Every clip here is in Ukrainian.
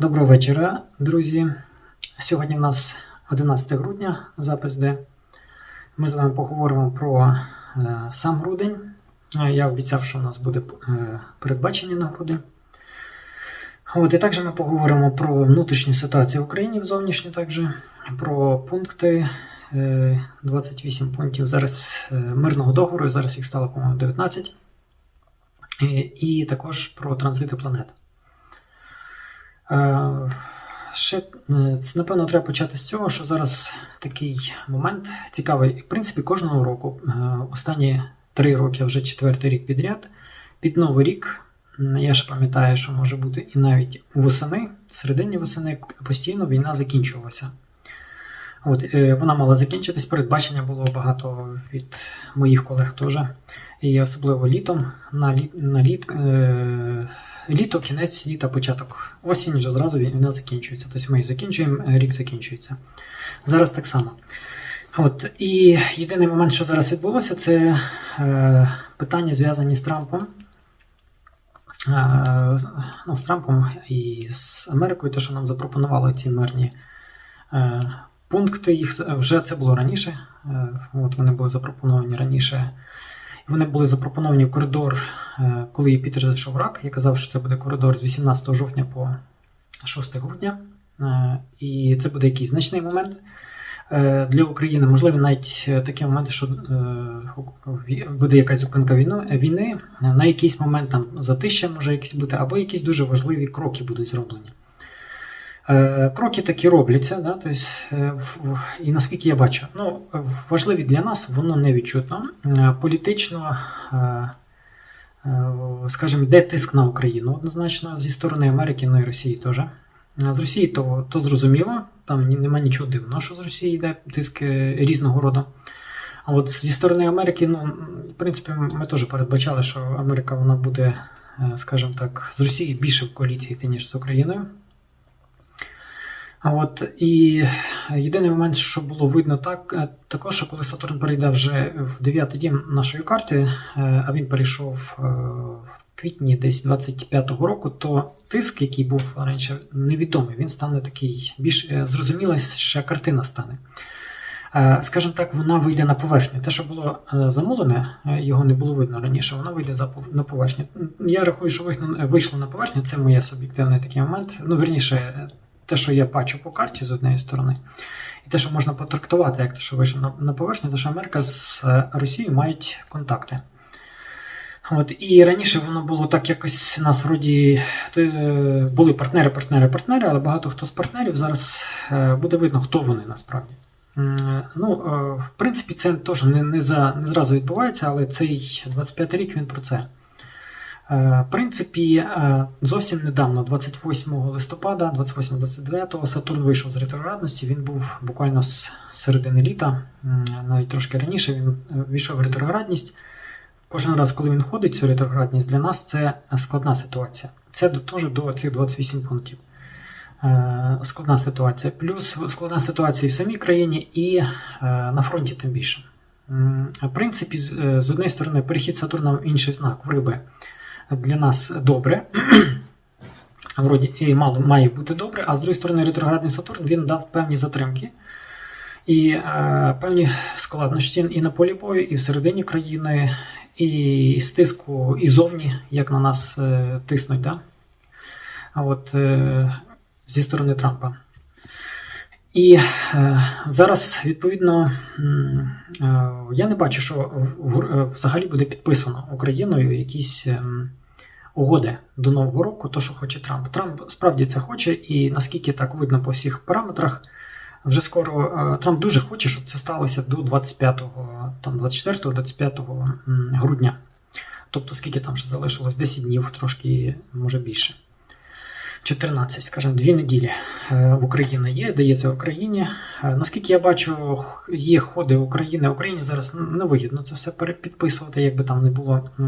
Доброго вечора, друзі. Сьогодні в нас 11 грудня, запис де. Ми з вами поговоримо про е, сам грудень. Е, Я обіцяв, що у нас буде е, передбачення на грудень. От, і також ми поговоримо про внутрішню ситуацію в Україні, зовнішню також, про пункти. е, 28 пунктів зараз е, мирного договору, зараз їх стало, по-моєму, 19. І, і також про транзити планет. Е, Ще, е, це, напевно, треба почати з цього, що зараз такий момент цікавий. В принципі, кожного року, е, останні три роки, вже четвертий рік підряд, під Новий рік, я ще пам'ятаю, що може бути і навіть восени, середині восени постійно війна закінчувалася. От, вона мала закінчитись, передбачення було багато від моїх колег теж. І особливо літом, на, літ, на літ, літо, кінець літа, початок осінь, вже зразу війна закінчується. Тобто ми закінчуємо, е, рік закінчується. Зараз так само. От, і єдиний момент, що зараз відбулося, це е, питання зв'язані з Трампом. Е, ну, з Трампом і з Америкою, те, що нам запропонували ці мирні е, пункти, їх вже це було раніше. Е, от вони були запропоновані раніше. Вони були запропоновані в коридор, е, коли Пітер зайшов рак. Я казав, що це буде коридор з 18 жовтня по 6 грудня. Е, І це буде якийсь значний момент е, для України. Можливо, навіть такі моменти, що буде якась зупинка війни, на якийсь момент там затища може якісь бути, або якісь дуже важливі кроки будуть зроблені. Е, Кроки такі робляться, да, тобто, і наскільки я бачу, ну, важливі для нас, воно не відчутно. Е, Політично, скажімо, йде тиск на Україну однозначно зі сторони Америки, ну і Росії теж. З Росії то, то зрозуміло, там нема нічого дивного, що з Росії йде тиск різного роду. А от зі сторони Америки, ну, в принципі, ми теж передбачали, що Америка вона буде, скажімо так, з Росії більше в коаліції, ніж з Україною. А от і єдиний момент, що було видно так, е, також, що коли Сатурн перейде вже в дев'ятий дім нашої карти, е, а він перейшов е, в квітні десь 25-го року, то тиск, який був раніше, невідомий, він стане такий більш е, зрозуміліша картина стане. Скажімо так, вона вийде на поверхню. Те, що було замулене, його не було видно раніше, воно вийде на поверхню. Я рахую, що вийшло на поверхню, це моє суб'єктивний такий момент. Ну, верніше, те, що я бачу по карті з однієї сторони, і те, що можна потрактувати, як те, що вийшло на, на поверхню, те, що Америка з е, Росією мають контакти. От, і раніше воно було так якось нас вроді е, були партнери, партнери, партнери, але багато хто з партнерів зараз е, буде видно, хто вони насправді. Ну, в принципі, це теж не, не, за, не зразу відбувається, але цей 25 рік він про це. Е, принципі, е, зовсім недавно, 28 листопада, 28-29, Сатурн вийшов з ретроградності. Він був буквально з середини літа, навіть трошки раніше він е, війшов в ретроградність. Кожен раз, коли він входить в цю ретроградність, для нас це складна ситуація. Це теж до цих 28 пунктів. Складна ситуація. Плюс складна ситуація і в самій країні, і на фронті тим більше. В принципі, з однієї сторони, перехід Сатурна в інший знак в риби для нас добре. Вроді і мало має бути добре, а з другої сторони, ретроградний Сатурн він дав певні затримки і е, певні складнощі і на полі бою, і всередині країни, і з тиску, і зовні, як на нас е, тиснуть, да? а от е, зі сторони Трампа. І е, зараз, відповідно, е, я не бачу, що в- в- е, взагалі буде підписано Україною якісь ем, угоди до Нового року, то, що хоче Трамп. Трамп справді це хоче, і наскільки так видно по всіх параметрах, вже скоро е, Трамп дуже хоче, щоб це сталося до 25-го, там 24-25 м, грудня. Тобто, скільки там ще залишилось? 10 днів, трошки, може більше. 14, скажімо, дві неділі е, в Україні є, дається Україні. Е, Наскільки я бачу, є ходи України. Україні зараз невигідно це все перепідписувати, якби там не було е,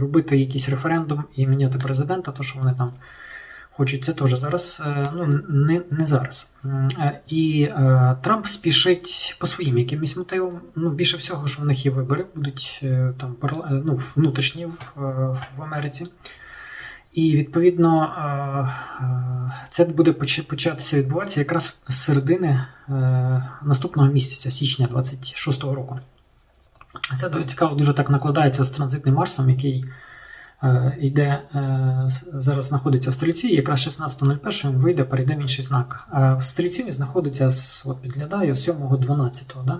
робити якийсь референдум і міняти президента, то що вони там хочуть, це теж зараз, ну не, не зараз. І Трамп спішить по своїм якимось мотивам. Ну, більше всього, що в них є вибори, будуть там ну, внутрішні в Америці. І відповідно е, е, це буде початися відбуватися якраз з середини е, наступного місяця, січня 26-го року. Це дуже цікаво, дуже так накладається з транзитним Марсом, який йде, зараз знаходиться в стрільці, і якраз 16.01 він вийде, перейде в інший знак. А в стрільці він знаходиться з, от підглядаю, 7.12. Да?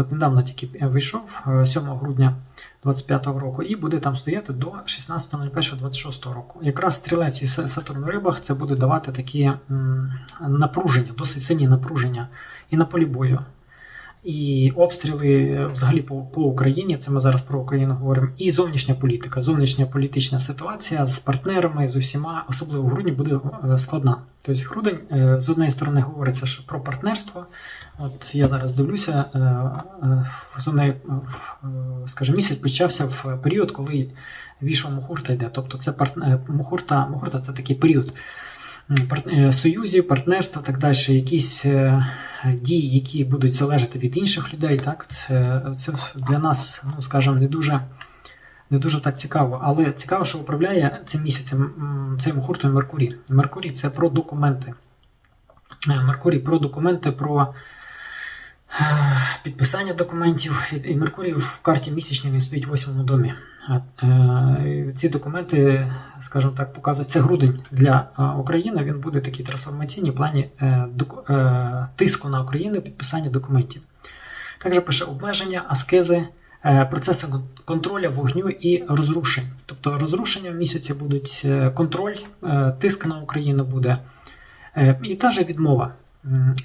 От недавно тільки вийшов, е, 7 грудня 25-го року, і буде там стояти до 16.01.26 року. Якраз стрілець і Сатурн рибах це буде давати такі напруження, досить сильні напруження і на полі бою. І обстріли е, взагалі по, по Україні, це ми зараз про Україну говоримо, і зовнішня політика, зовнішня політична ситуація з партнерами, з усіма, особливо в грудні, буде е, складна. Тобто грудень е, з однієї сторони говориться що про партнерство. От я зараз дивлюся, з однієї, е, скажімо, місяць почався в період, коли вішва Мухурта йде. Тобто це партнер, Мухурта, Мухурта це такий період союзів, партнерства, так далі, якісь е, дії, які будуть залежати від інших людей. Так? Це, це для нас, ну скажімо, не дуже. Не дуже так цікаво, але цікаво, що управляє цим місяцем цим гуртом Меркурій. Меркурій це про документи. Е, Меркурій про документи, про е, підписання документів. І- Меркурій в карті місячній він стоїть в восьмому домі. Е, Ці документи, скажімо так, показують це грудень для України. Він буде такий трансформаційний плані е, е, тиску на Україну, підписання документів. Також пише обмеження, аскези, процеси контролю вогню і розрушень. Тобто розрушення в місяці будуть контроль, тиск на Україну буде. І та же відмова.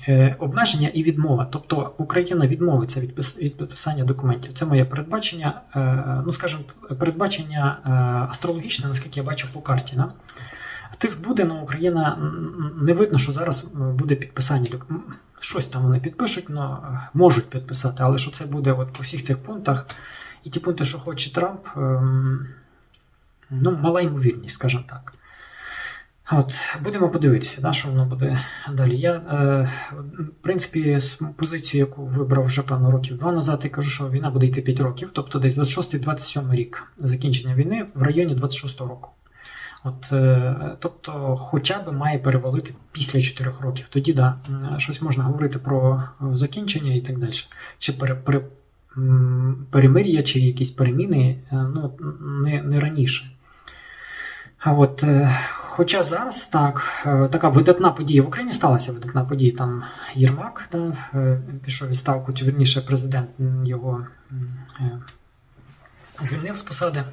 Е, Обмеження і відмова. Тобто Україна відмовиться від підписання документів. Це моє передбачення, е, ну скажімо, передбачення е, астрологічне, наскільки я бачу по карті. Да? Тиск буде, але Україна не видно, що зараз буде підписання. Щось там вони підпишуть, але можуть підписати, але що це буде от по всіх цих пунктах. І ті пункти, що хоче Трамп, ем, ну, мала ймовірність, скажімо так. От, будемо подивитися, да, що воно буде далі. Я, е, в принципі, позицію, яку вибрав вже певно років два назад, я кажу, що війна буде йти 5 років, тобто десь 26-27 рік закінчення війни в районі 26 року. От, е, тобто, хоча б має перевалити після 4 років. Тоді да, щось можна говорити про е, закінчення і так далі. Чи пере, пере, перемир'я, чи якісь переміни, е, ну, не, не раніше. А от, е, хоча зараз так, е, така видатна подія в Україні сталася видатна подія. Там Єрмак да, е, пішов відставку, чи вірніше президент його е, звільнив з посади.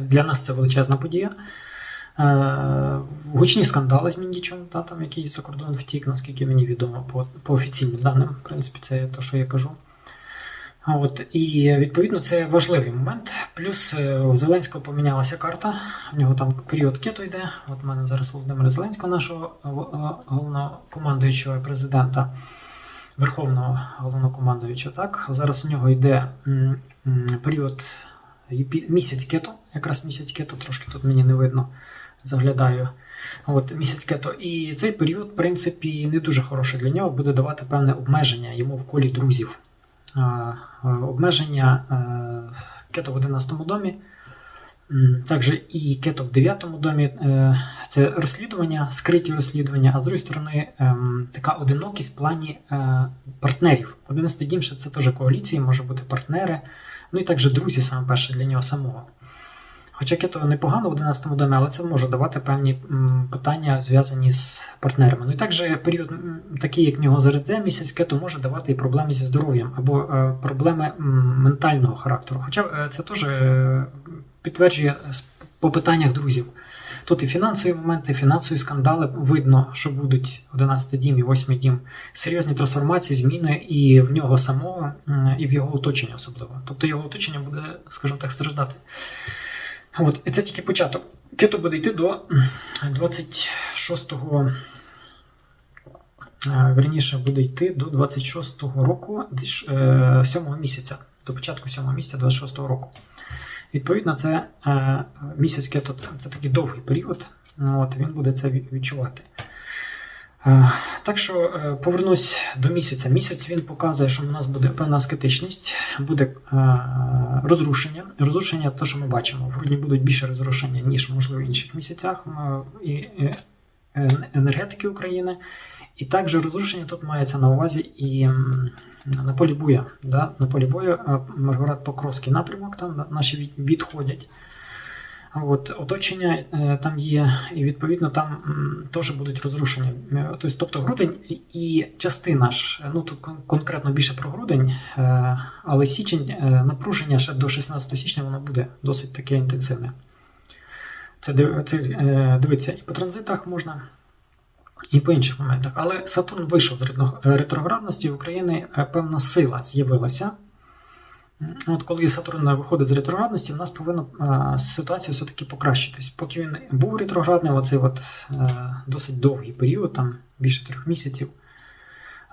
Для нас це величезна подія. Гучні скандали з Міндічем, да, там якийсь за кордон втік, наскільки мені відомо, по, по офіційним даним. В принципі, це те, що я кажу. От, і відповідно це важливий момент. Плюс е, у Зеленського помінялася карта. У нього там період кету йде. От у мене зараз Володимира Зеленського, нашого е, е, головнокомандуючого президента, Верховного головнокомандуючого. Так, зараз у нього йде період місяць кету, якраз місяць кету, трошки тут мені не видно. Заглядаю. От місяць кето. І цей період, в принципі, не дуже хороший для нього, буде давати певне обмеження йому в колі друзів. А, е, Обмеження е, кето в 11 домі, також і кето в 9 домі. Е, Це розслідування, скриті розслідування, а з другої сторони, ем, така одинокість в плані е, партнерів. 11 дім ще це теж коаліції, може бути партнери, ну і також друзі, саме перше для нього самого. Хоча кето непогано в 11 домі, але це може давати певні питання, зв'язані з партнерами. Ну і також період такий, як в нього зараз місяць, кето може давати і проблеми зі здоров'ям або е, проблеми ментального характеру. Хоча е, це теж е, підтверджує по питаннях друзів. Тут і фінансові моменти, і фінансові скандали видно, що будуть 11 дім і 8 дім. Серйозні трансформації, зміни і в нього самого, і в його оточенні особливо. Тобто його оточення буде, скажімо так, страждати. От, і це тільки початок. Кито буде йти до 26-го. е, Верніше буде йти до 26-го року, десь, е, 7-го місяця, до початку 7-го місяця 26-го року. Відповідно, це е, місяць кето це такий довгий період. От, він буде це відчувати. Е, Так що е, повернусь до місяця. Місяць він показує, що у нас буде певна аскетичність, буде е, розрушення. Розрушення, те, що ми бачимо. В грудні будуть більше розрушення, ніж можливо в інших місяцях. І енергетики України. І також розрушення тут мається на увазі і на полі боя. Да? На полі бою е, Покровський напрямок, там наші відходять. От, оточення е, там є, і відповідно там теж будуть розрушення. Е, Тобто, тобто грудень і- частина ж, е, ну тут конкретно більше про грудень, але січень, напруження ще до 16 січня воно буде досить таке інтенсивне. Це, дивиться і по транзитах можна, і по інших моментах. Але Сатурн вийшов з ретроградності, в України певна сила з'явилася. От коли Сатурн виходить з ретроградності, в нас повинна е, ситуація все-таки покращитись. Поки він був ретроградний, оцей от, е, досить довгий період, там більше трьох місяців,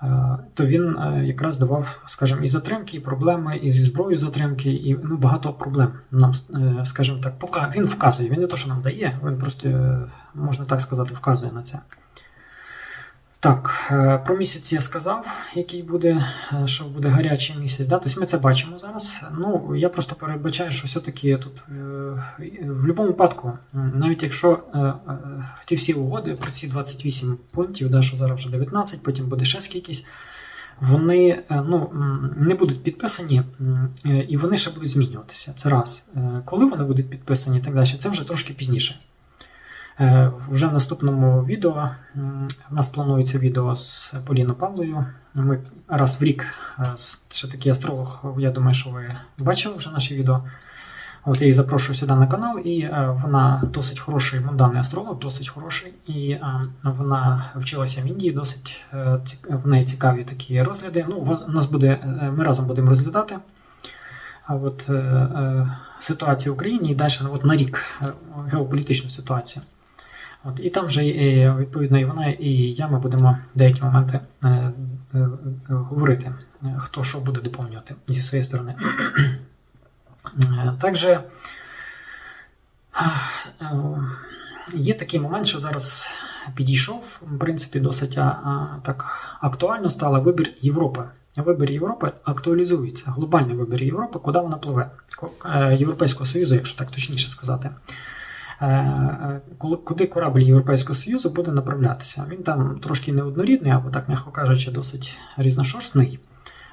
е, то він якраз давав, скажімо, і затримки, і проблеми, і зі зброєю затримки, і ну, багато проблем нам, скажімо так, пока він вказує. Він не то, що нам дає, він просто, можна так сказати, вказує на це. Так, е, про місяць я сказав, який буде, е, що буде гарячий місяць. Да? Тобто ми це бачимо зараз. Ну, я просто передбачаю, що все-таки тут е, в будь-якому випадку, навіть якщо ті всі угоди про ці 28 пунктів, да, що зараз вже 19, потім буде ще скількись, вони ну, не будуть підписані і вони ще будуть змінюватися. Це раз. Коли вони будуть підписані і так далі, це вже трошки пізніше. Е, Вже в наступному відео у нас планується відео з Поліною Павлою. Ми раз в рік е, ще такий астролог. Я думаю, що ви бачили вже наші відео. От я її запрошую сюди на канал, і е, вона досить хороший мунданний астролог, досить хороший. І вона вчилася в Індії, досить в неї цікаві такі розгляди. Ну, у нас буде, ми разом будемо розглядати. От ситуацію в Україні і далі от на рік геополітичну ситуацію. От, і там вже е, відповідно і вона, і я ми будемо деякі моменти е, е, е, говорити, е, хто що буде доповнювати зі своєї сторони. Також е, є такий момент, що зараз підійшов, в принципі, досить а, так актуально стало вибір Європи. Вибір Європи актуалізується. Глобальний вибір Європи, куди вона пливе? Європейського Союзу, якщо так точніше сказати. Е, е, Куди корабль Європейського Союзу буде направлятися? Він там трошки неоднорідний, або так, м'яко кажучи, досить різношорстний.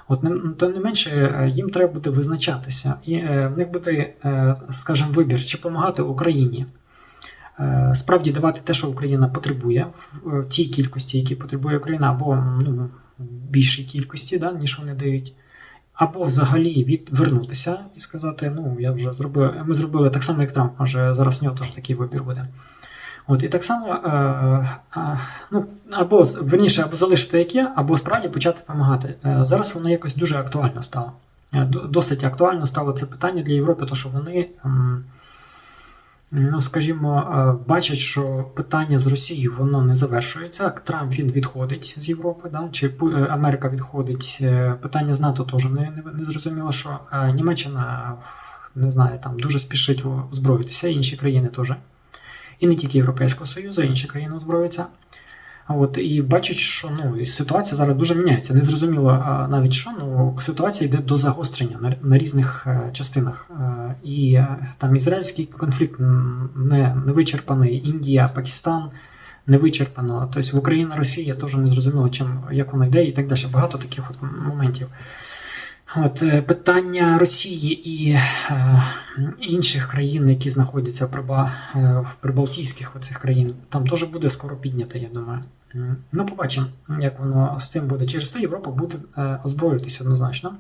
От тим не менше, е, їм треба буде визначатися. І в них буде, скажімо, вибір, чи допомагати Україні. Справді давати те, що Україна потребує, в тій кількості, які потребує Україна, або ну, більшій кількості, да, ніж вони дають. Або взагалі відвернутися і сказати, ну я вже зробив, ми зробили так само, як Трамп, може зараз в нього теж такий вибір буде. От, і так само, е, е, ну, або верніше, або залишити як є, або справді почати допомагати. Е, зараз воно якось дуже актуально стало. Е, Досить актуально стало це питання для Європи, тому що вони, м, ну, скажімо, е, бачать, що питання з Росією воно не завершується. Трамп він відходить з Європи, да? чи е, Америка відходить. Е, Питання з НАТО теж не, не, не зрозуміло, що Німеччина не знаю, там дуже спішить озброїтися, інші країни теж. І не тільки Європейського Союзу, інші країни озброюються. От, і бачать, що ну, ситуація зараз дуже міняється. Не зрозуміло навіть що, ну, ситуація йде до загострення на, на різних е, частинах. Е, і е, там ізраїльський конфлікт не, не вичерпаний, Індія, Пакистан не вичерпано. Тобто в Україна, Росія теж не зрозуміло, чим, як воно йде, і так далі. Багато таких от моментів. От, е, питання Росії і е, інших країн, які знаходяться в, Приба, е, в прибалтійських оцих країн, там теж буде скоро піднято, я думаю. Ну, побачимо, як воно з цим буде. Через то Європа буде е, озброюватися однозначно.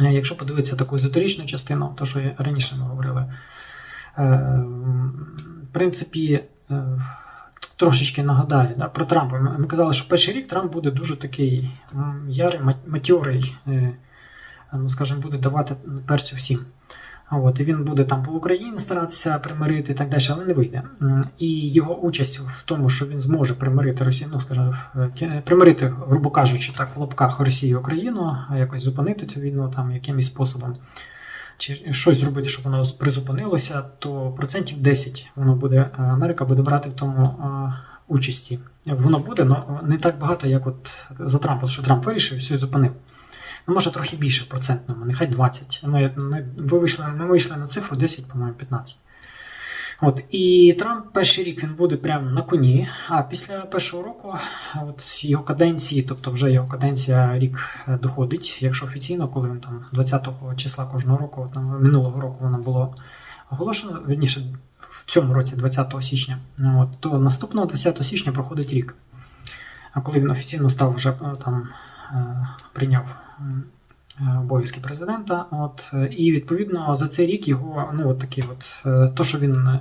Е, Якщо подивитися таку езотеричну частину, то що раніше ми говорили, е, в принципі, е, трошечки нагадаю да, про Трампа. Ми ми казали, що перший рік Трамп буде дуже такий ярий, матьорий, е, ну, скажімо, буде давати перцю всім. От, і він буде там по Україні старатися примирити і так далі, але не вийде. І його участь в тому, що він зможе примирити Росію, ну скажімо, е, примирити, грубо кажучи, так в лапках Росію Україну, якось зупинити цю війну там якимось способом, чи щось зробити, щоб воно призупинилося, то процентів 10 воно буде, е, Америка буде брати в тому е, участі. Воно буде, але не так багато, як от за Трампа, що Трамп вирішив і все і зупинив. Ну, може, трохи більше в процентному, нехай 20. Ми, ми, ви вийшли, ми вийшли на цифру 10, по-моєму, 15. От, і Трамп перший рік він буде прямо на коні, а після першого року от його каденції, тобто вже його каденція рік е, доходить, якщо офіційно, коли він там 20-го числа кожного року, от, там, минулого року воно було оголошено, вірніше, в цьому році, 20 січня, от, то наступного 20 січня проходить рік. А коли він офіційно став вже е, там прийняв е, обов'язки президента, от, е, і відповідно за цей рік його, ну от такі от, е, то, що він е,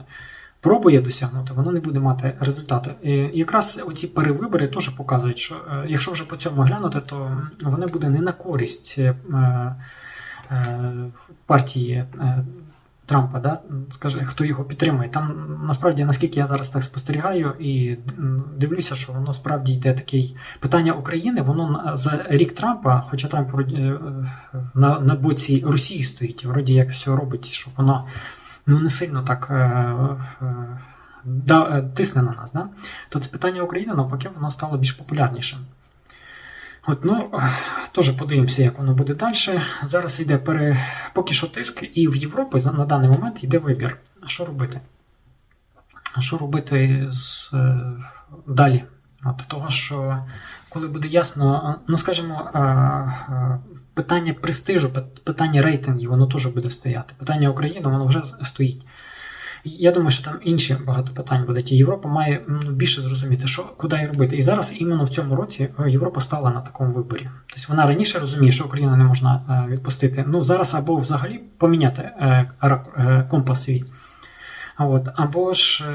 пробує досягнути, воно не буде мати результату. І якраз оці перевибори теж показують, що е, якщо вже по цьому глянути, то вони буде не на користь е, е, партії. Трампа, да, скаже, хто його підтримує. Там насправді, наскільки я зараз так спостерігаю і дивлюся, що воно справді йде такий питання України, воно за рік Трампа, хоча Трамп е, на, на боці Росії стоїть, вроді як все робить, щоб воно ну, не сильно так е, е, да, тисне на нас. Да? То це питання України, навпаки, воно стало більш популярнішим. От, ну, теж подивимося, як воно буде далі. Зараз йде пере... поки що тиск, і в Європі на даний момент йде вибір. А що робити? А що робити з, е, далі? От того, що коли буде ясно, ну скажімо, питання престижу, питання рейтингів, воно теж буде стояти. Питання України, воно вже стоїть. Я думаю, що там інші багато питань будуть. І Європа має ну, більше зрозуміти, що куди їй робити. І зараз іменно в цьому році е, Європа стала на такому виборі. Тобто вона раніше розуміє, що Україну не можна е, відпустити. Ну зараз або взагалі поміняти е, компас свій, от, або ж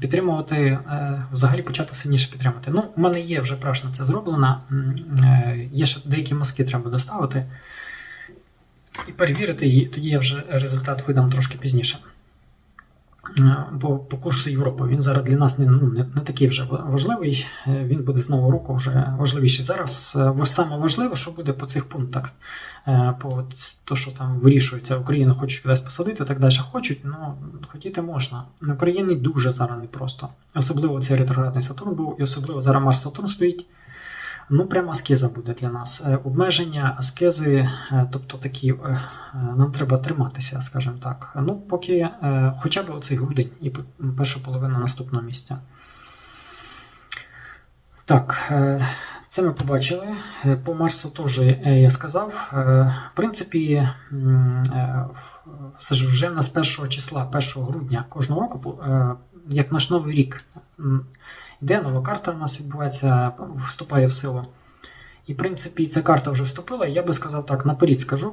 підтримувати, взагалі почати сильніше підтримати. Ну, у мене є вже прашна це зроблено. Е, Є ще деякі мазки треба доставити і перевірити, і тоді я вже результат видам трошки пізніше. Е, Бо по курсу Європи він зараз для нас не, ну, не, не такий вже важливий. Е, Він буде з нового року вже важливіший. Зараз е, саме важливе, що буде по цих пунктах. Е, По от що там вирішується, Україну хочуть кудись посадити, так далі хочуть. Ну хотіти можна. На Україні дуже зараз непросто. Особливо цей ретроградний Сатурн був, і особливо зараз Марс Сатурн стоїть. Ну, прямо аскеза буде для нас. Е, Обмеження, аскези, е, тобто такі, е, нам треба триматися, скажімо так. Ну, поки хоча б оцей грудень і п- першу половину наступного місця. Так, це ми побачили. По Марсу теж я сказав. В принципі, все ж вже в нас 1 числа, 1 грудня кожного року, як наш новий рік, йде нова карта у нас відбувається, вступає в силу. І, в принципі, ця карта вже вступила. Я би сказав так, наперед скажу,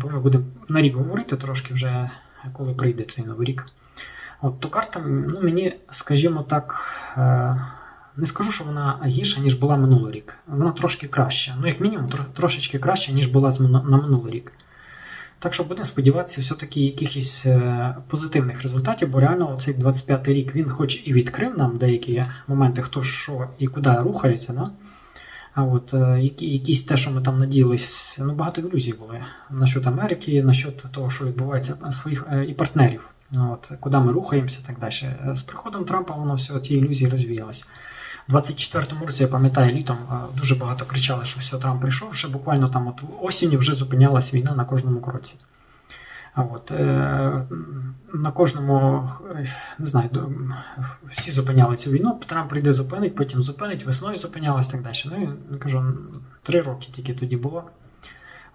бо ми будемо на рік говорити трошки вже, коли прийде цей новий рік. От то карта, ну, мені, скажімо так, е, не скажу, що вона гірша, ніж була минулий рік. Вона трошки краща. Ну, як мінімум, трошечки краща, ніж була на минулий рік. Так що будемо сподіватися, все-таки якихось е, позитивних результатів, бо реально цей 25-й рік він хоч і відкрив нам деякі моменти, хто що і куди рухається, да? а от е, які, якісь те, що ми там надіялись, ну багато ілюзій були насчет Америки, насчет того, що відбувається е, своїх і партнерів. От, куди ми рухаємося так далі. З приходом Трампа воно все, ці ілюзії розвіялись. У 24-му році, я пам'ятаю, літом е, дуже багато кричали, що все, Трамп прийшов, ще буквально там от в осінні вже зупинялась війна на кожному кроці. А от, е, на кожному, е, не знаю, всі зупиняли цю війну, Трамп прийде зупинить, потім зупинить, весною зупинялась так далі. Ну, я кажу, три роки тільки тоді було.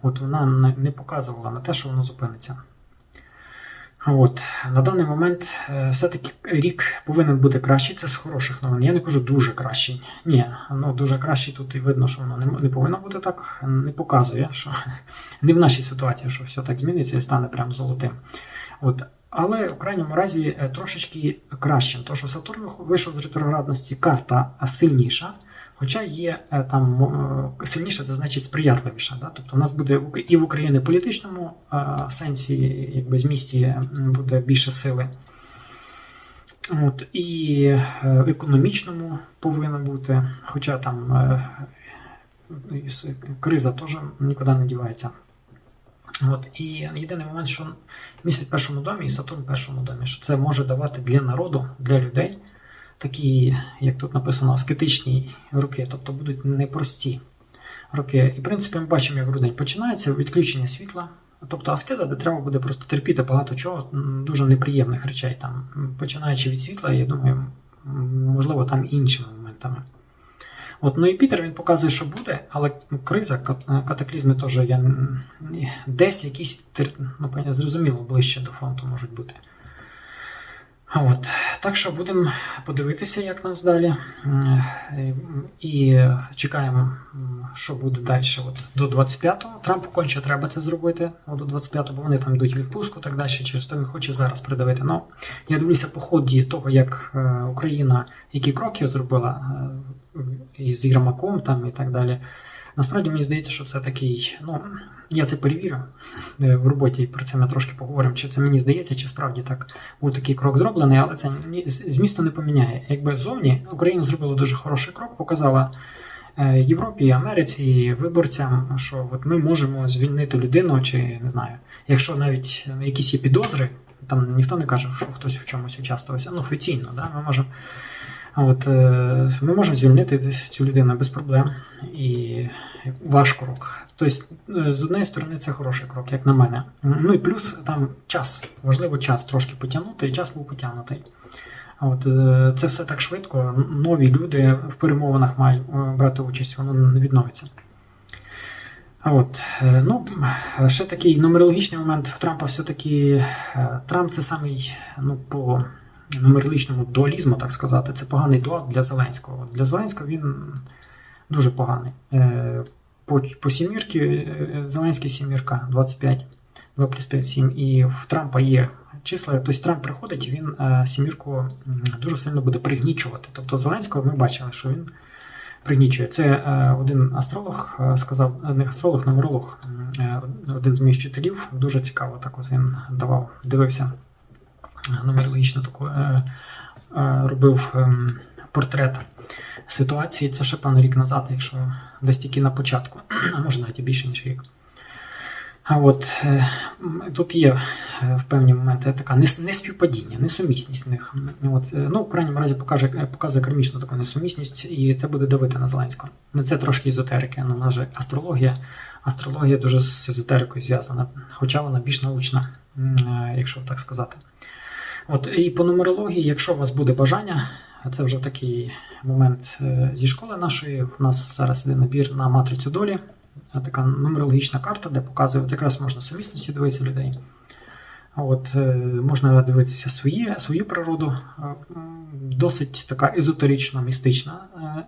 От вона не показувала на те, що воно зупиниться. От, на даний момент е, все-таки рік повинен бути кращий. Це з хороших новин. Я не кажу дуже кращий. Ні, ну дуже кращий тут і видно, що воно не, не повинно бути так. Не показує, що не в нашій ситуації, що все так зміниться і стане прям золотим. От. Але в крайньому разі е, трошечки кращим. Тому що Сатурн вийшов з ретроградності, карта сильніша. Хоча є е, там е, сильніше, це значить сприятливіша. Да? Тобто у нас буде і в Україні політичному е, сенсі, якби змісті м, буде більше сили. От, і економічному повинно бути, хоча там криза теж нікуди не дівається. От, і єдиний момент, що місяць в першому домі і Сатурн в першому домі, що це може давати для народу, для людей такі, як тут написано, аскетичні роки, тобто будуть непрості роки. І в принципі ми бачимо, як грудень починається відключення світла. Тобто аскеза, де треба буде просто терпіти багато чого, дуже неприємних речей, там, починаючи від світла, я думаю, можливо, там іншими моментами. От, ну і Пітер він показує, що буде, але ну, криза, катаклізми теж я десь якісь ну, зрозуміло ближче до фронту можуть бути. От. Так що будемо подивитися, як нас далі. Е, І чекаємо, що буде далі от, до 25-го. Трампу конче треба це зробити до 25-го, бо вони там йдуть відпустку так далі, через то він хоче зараз придавити. Ну, я дивлюся по ході того, як е, Україна які кроки зробила е, із Єрмаком там і так далі. Насправді мені здається, що це такий. Ну, я це перевірю е, в роботі, про це ми трошки поговоримо. Чи це мені здається, чи справді так був такий крок зроблений, але це змісту не поміняє. Якби ззовні Україна зробила дуже хороший крок, показала е, Європі, Америці, виборцям, що от ми можемо звільнити людину, чи не знаю, якщо навіть е, якісь є підозри, там ніхто не каже, що хтось в чомусь участвувався. Ну, офіційно, да, ми можемо. От, е, ми можемо звільнити цю людину без проблем і ваш крок. Тобто, е, з однієї сторони, це хороший крок, як на мене. Ну і плюс там час, важливо час трошки потягнути, і час був потягнутий. От, е, це все так швидко. Нові люди в перемовинах мають брати участь, воно не відновиться. От, ну, ще такий нумерологічний момент в Трампа все-таки Трамп це самий, ну, по нумерологічному дуалізму, так сказати, це поганий дуал для Зеленського. Для Зеленського він дуже поганий. Е, По, по сімірки е, Зеленський сімірка 25, 2 плюс 5, 7. І в Трампа є числа. Тобто Трамп приходить і він е, сімірку дуже сильно буде пригнічувати. Тобто Зеленського ми бачили, що він пригнічує. Це один астролог сказав, не астролог, нумеролог, один з моїх вчителів. Дуже цікаво так от він давав, дивився нумерологічно таку, е, е, робив ем, портрет ситуації. Це ще певно рік назад, якщо десь тільки на початку, а може навіть і більше, ніж рік. А от е, тут є в певні моменти така неспівпадіння, несумісність в них. От, ну, в крайньому разі покаже, показує кармічну таку несумісність, і це буде давити на Зеленського. Це трошки езотерики. Ну, вона же астрологія. Астрологія дуже з езотерикою зв'язана, хоча вона більш научна, якщо так сказати. От, і по нумерології, якщо у вас буде бажання, це вже такий момент е, зі школи нашої. У нас зараз іде набір на матрицю долі. Е, Така нумерологічна карта, де показує, от якраз можна сумісності дивитися людей. От, е, можна дивитися свої, свою природу, досить така езотерична, містична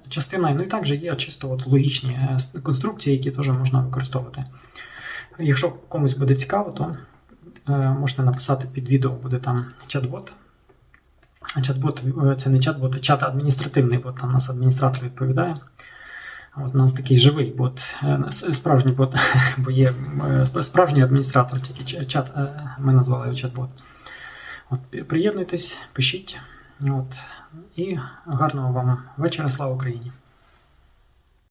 частина. Ну і також є чисто от логічні конструкції, які теж можна використовувати. Якщо комусь буде цікаво, то можете написати під відео, буде там чат-бот. Чат-бот е, це не чат-бот, а чат адміністративний бот, там нас адміністратор відповідає. От у нас такий живий бот, е, справжній бот, бо є е, справжній адміністратор, тільки чат, е, ми назвали його чат-бот. От, приєднуйтесь, пишіть. От, і гарного вам вечора, слава Україні!